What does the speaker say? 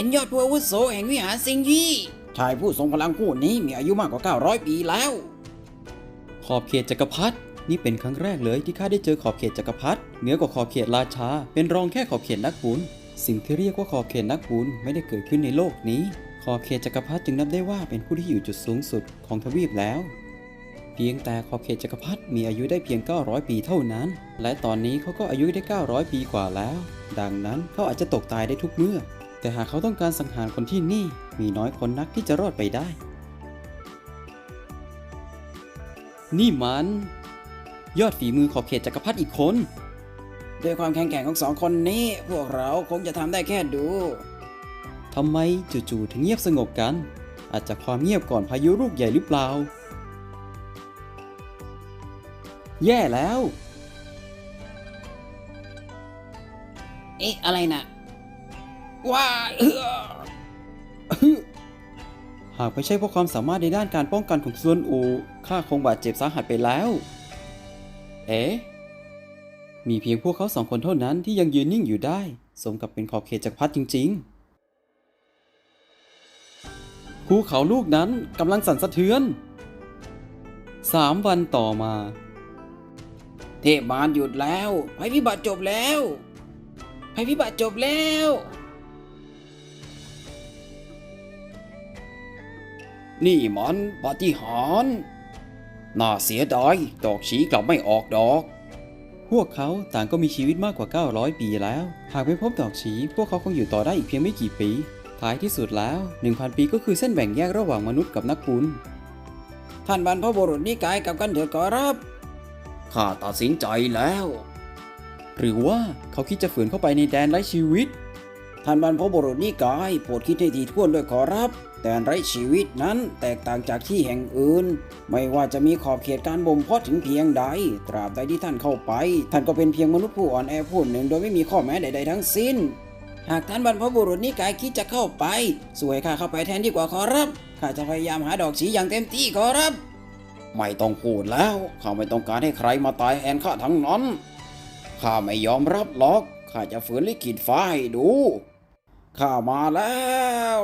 เป็นยอดผู้อาวุโสแห่งวิหารสิงยี่ชายผู้ทรงพลังผู้นี้มีอายุมากกว่า 900 ปีแล้ว ขอบเขตจักรพรรดินี่เป็นครั้งแรกเลยที่ข้าได้เจอขอบเขตจักรพรรดิเหนือกว่าขอบเขตราชา เป็นรองแค่ขอบเขตนักบุญสิ่งที่เรียกว่าขอบเขตนักบุญไม่ได้เกิดขึ้นในโลกนี้ ขอบเขตจักรพรรดิจึงนับได้ว่าเป็นผู้ที่อยู่จุดสูงสุดของทวีปแล้ว เพียงแต่ขอบเขตจักรพรรดิมีอายุได้เพียง 900 ปีเท่านั้น และตอนนี้เขาก็อายุได้ 900 ปีกว่าแล้ว ดังนั้นเขาอาจจะตกตายได้ทุกเมื่อ แต่หากเขาต้องการสังหารคนที่นี่มีน้อยคนนักที่จะรอดไปได้ นี่มัน ยอดฝีมือขอบเขตจักรพรรดิอีกคน ด้วยความแข็งแกร่งของสองคนนี้ พวกเราคงจะทำได้แค่ดูทำไมจู่ๆถึงเงียบสงบกัน อาจจะความเงียบก่อนพายุลูกใหญ่หรือเปล่า แย่แล้ว เอ๊ะ อะไรนะ ว้าเออหากไม่ใช่เพราะความสามารถในด้านการป้องกันของซวนอูข้าคงบาดเจ็บสาหัสไปแล้ว เอ๊ะมีเพียงพวกเขาสองคนเท่านั้นที่ยังยืนนิ่งอยู่ได้ สมกับเป็นขอบเขตจักรพรรดิจริง ๆ ภูเขาลูกนั้นกำลังสั่นสะเทือนสามวันต่อมา เทพมารหยุดแล้วภัยพิบัติจบแล้วภัยพิบัติจบแล้ว นี่มันปาฏิหาริย์น่าเสียดายดอกฉีกลับไม่ออกดอก พวกเขาต่างก็มีชีวิตมากกว่า 900 ปีแล้ว หากไม่พบดอกฉีพวกเขาคงอยู่ต่อได้อีกเพียงไม่กี่ปี ท้ายที่สุดแล้ว 1,000 ปีก็คือเส้นแบ่งแยกระหว่างมนุษย์กับนักบุญท่านบรรพบุรุษนิกายกับกันเถิดขอรับข้าตัดสินใจแล้ว หรือว่าเขาคิดจะฝืนเข้าไปในแดนไร้ชีวิต ท่านบรรพบุรุษนิกายโปรดคิดให้ทีท่วนด้วยขอรับ แต่ไรชีวิตนั้นแตกต่างจากที่แห่งอื่น ไม่ว่าจะมีขอบเขตการบ่มเพาะถึงเพียงใด ตราบใดที่ท่านเข้าไป ท่านก็เป็นเพียงมนุษย์ผู้อ่อนแอผู้หนึ่ง โดยไม่มีข้อแม้ใด ๆ ทั้งสิ้น หากท่านบรรพบุรุษนิกายคิดจะเข้าไป สวยข้าเข้าไปแทนดีกว่าขอรับข้าจะพยายามหาดอกสีอย่างเต็มที่ขอรับ ไม่ต้องพูดแล้วข้าไม่ต้องการให้ใครมาตายแทนข้าทั้งนั้นข้าไม่ยอมรับหรอกข้าจะฝืนลิขิตฟ้าให้ดู ข้ามาแล้ว